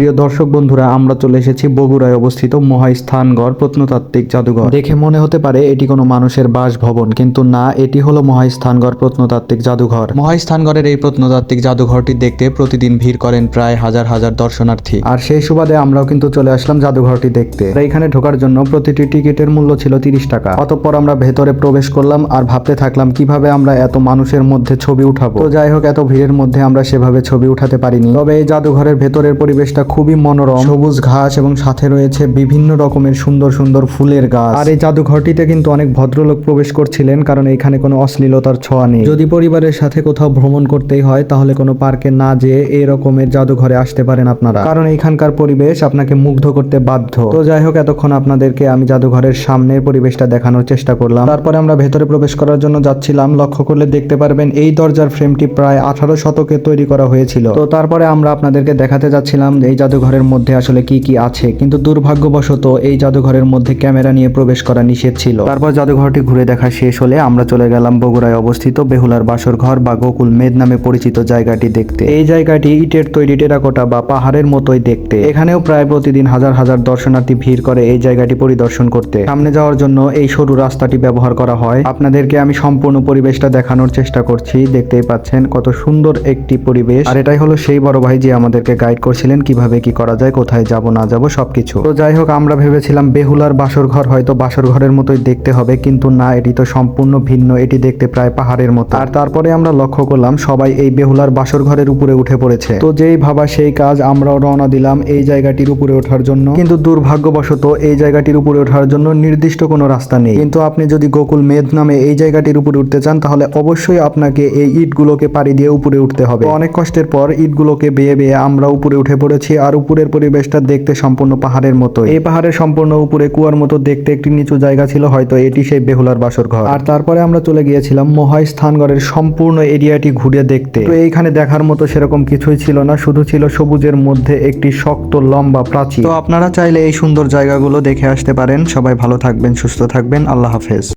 প্রিয় দর্শক বন্ধুরা আমরা চলে এসেছি বগুড়ায় অবস্থিত মহাস্থানগড় প্রত্নতাত্ত্বিক জাদুঘর। দেখে মনে হতে পারে এটি কোনো মানুষের বাসভবন কিন্তু না এটি হলো মহাস্থানগড় প্রত্নতাত্ত্বিক জাদুঘর। মহাস্থানগড়ের এই প্রত্নতাত্ত্বিক জাদুঘরটি দেখতে প্রতিদিন ভিড় করেন প্রায় হাজার হাজার দর্শনার্থী। আর সেই সুবাদে আমরাও কিন্তু চলে আসলাম জাদুঘরটি দেখতে। এখানে ঢোকার জন্য প্রতিটি টিকিটের মূল্য ছিল তিরিশ টাকা। অতঃপর আমরা ভেতরে প্রবেশ করলাম আর ভাবতে থাকলাম কীভাবে আমরা এত মানুষের মধ্যে ছবি উঠাবো? তো যাই হোক এত ভিড়ের মধ্যে আমরা সেভাবে ছবি উঠাতে পারিনি। তবে এই জাদুঘরের ভেতরের পরিবেশটা খুবই মনোরম। সবুজ ঘাস এবং সাথে রয়েছে বিভিন্ন রকমের সুন্দর সুন্দর ফুলের গাছ। আর এই জাদুঘরটিতে কিন্তু অনেক ভদ্রলোক প্রবেশ করছিলেন কারণ এখানে কোনো অশ্লীলতার ছোঁয়া নেই। যদি পরিবারের সাথে কোথাও ভ্রমণ করতেই হয় তাহলে কোনো পার্কে না যেয়ে এই রকমের জাদুঘরে আসতে পারেন আপনারা। কারণ এখানকার পরিবেশ আপনাকে মুগ্ধ করতে বাধ্য। তো যাই হোক এতক্ষণ আপনাদেরকে আমি জাদুঘরের সামনের পরিবেশটা দেখানোর চেষ্টা করলাম। তারপরে আমরা ভেতরে প্রবেশ করার জন্য যাচ্ছিলাম। লক্ষ্য করলে দেখতে পারবেন এই দরজার ফ্রেমটি প্রায় আঠারো শতকে তৈরি করা হয়েছিল। তো তারপরে আমরা আপনাদেরকে দেখাতে যাচ্ছিলাম যে এই জাদুঘরের মধ্যে আসলে কি কি আছে? কিন্তু দুর্ভাগ্যবশত এই জাদুঘরের মধ্যে ক্যামেরা নিয়ে প্রবেশ করা নিষেধ ছিল। তারপর জাদুঘরটি ঘুরে দেখা শেষ হলে আমরা চলে গেলাম বগুড়ায় অবস্থিত বেহুলার বাসর ঘর বা গোকুল মেদ নামে পরিচিত জায়গাটি দেখতে। এই জায়গাটি ইটের তৈরি টেরাকোটা বা পাহাড়ের মতোই দেখতে। এখানেও প্রায় প্রতিদিন হাজার হাজার দর্শনার্থী ভিড় করে এই জায়গাটি পরিদর্শন করতে। সামনে যাওয়ার জন্য এই সরু রাস্তাটি ব্যবহার করা হয়। আপনাদেরকে আমি সম্পূর্ণ পরিবেশটা দেখানোর চেষ্টা করছি। দেখতেই পাচ্ছেন কত সুন্দর একটি পরিবেশ। আর এটাই হলো সেই বড় ভাই যে আমাদেরকে গাইড করছিলেন কীভাবে কি করা যায়, কোথায় যাব, না যাব, সবকিছু। তো যাই হোক, আমরা ভেবেছিলাম বেহুলার বাসর ঘর হয়তো বাসর ঘরের মতোই দেখতে হবে, কিন্তু না, এটি তো সম্পূর্ণ ভিন্ন, এটি দেখতে প্রায় পাহাড়ের মতো। আর তারপরে আমরা লক্ষ্য করলাম, সবাই এই বেহুলার বাসর ঘরের উপরে উঠে পড়েছে। তো যেই ভাবা সেই কাজ আমরাও রওনা দিলাম এই জায়গাটির উপরে ওঠার জন্য। কিন্তু দুর্ভাগ্যবশত এই জায়গাটির উপরে ওঠার জন্য নির্দিষ্ট কোনো রাস্তা নেই। কিন্তু আপনি যদি গোকুল মেদ নামে এই জায়গাটির উপরে উঠতে চান, তাহলে অবশ্যই আপনাকে এই ইটগুলোকে পাড়ি দিয়ে উপরে উঠতে হবে। অনেক কষ্টের পর ইটগুলোকে বেয়ে বেয়ে আমরা উপরে উঠে পড়েছি। আর উপরের পরিবেশটা দেখতে সম্পূর্ণ পাহাড়ের মতো এই পাহাড়ের সম্পূর্ণ উপরে কুয়ার মতো দেখতে একটি নিচু জায়গা ছিল, হয়তো এটি সেই বেহুলার বাসর ঘর। আর তারপরে আমরা চলে গিয়েছিলাম মহাই স্থানগড়ের সম্পূর্ণ এরিয়াটি ঘুরে দেখতে। তো এইখানে দেখার মতো সেরকম কিছুই ছিল না, শুধু ছিল সবুজের মধ্যে একটি শক্ত, লম্বা প্রাচীর। তো আপনারা চাইলে এই সুন্দর জায়গাগুলো দেখে আসতে পারেন। সবাই ভালো থাকবেন, সুস্থ থাকবেন। আল্লাহ হাফেজ।